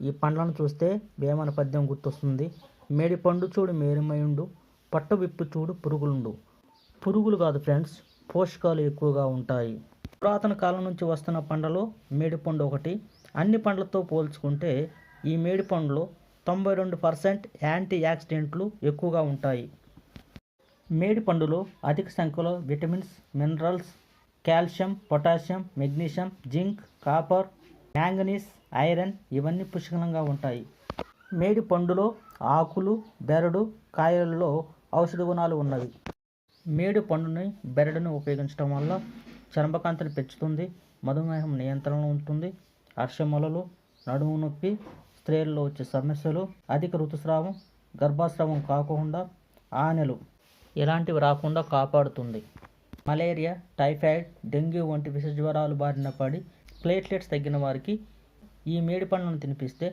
ఈ పండ్లను చూస్తే వేమన పద్యం గుర్తొస్తుంది. మేడి పండు చూడు మేరుమయుండు పట్టు విప్పు చూడు పురుగులుండు. పురుగులు కాదు ఫ్రెండ్స్ పోషకాలు ఎక్కువగా ఉంటాయి. పురాతన కాలం నుంచి వస్తున్న పండ్లలో మేడి పండు ఒకటి. అన్ని పండ్లతో పోల్చుకుంటే ఈ మేడి పండులో తొంభై రెండు పర్సెంట్ యాంటీ యాక్సిడెంట్లు ఎక్కువగా ఉంటాయి. మేడి పండులో అధిక సంఖ్యలో vitamins minerals calcium potassium magnesium zinc copper manganese iron ఇవన్నీ పుష్కలంగా ఉంటాయి. మేడి పండులో ఆకులు బెరడు కాయలలో ఔషధ గుణాలు ఉన్నవి. మేడి పండుని బెరడుని ఉపయోగించడం వల్ల చర్మకాంతిని పెంచుతుంది మధుమేహం నియంత్రణలో ఉంటుంది అర్షమలలు నడుము నొప్పి స్త్రీల్లో వచ్చే సమస్యలు అధిక ఋతుస్రావం గర్భస్రావం కాకుండా ఆనెలు ఇలాంటివి రాకుండా కాపాడుతుంది. మలేరియా టైఫాయిడ్ డెంగ్యూ వంటి విష జ్వరాలు బారిన పడి ప్లేట్లెట్స్ తగ్గిన వారికి ఈ మేడి పండ్లను తినిపిస్తే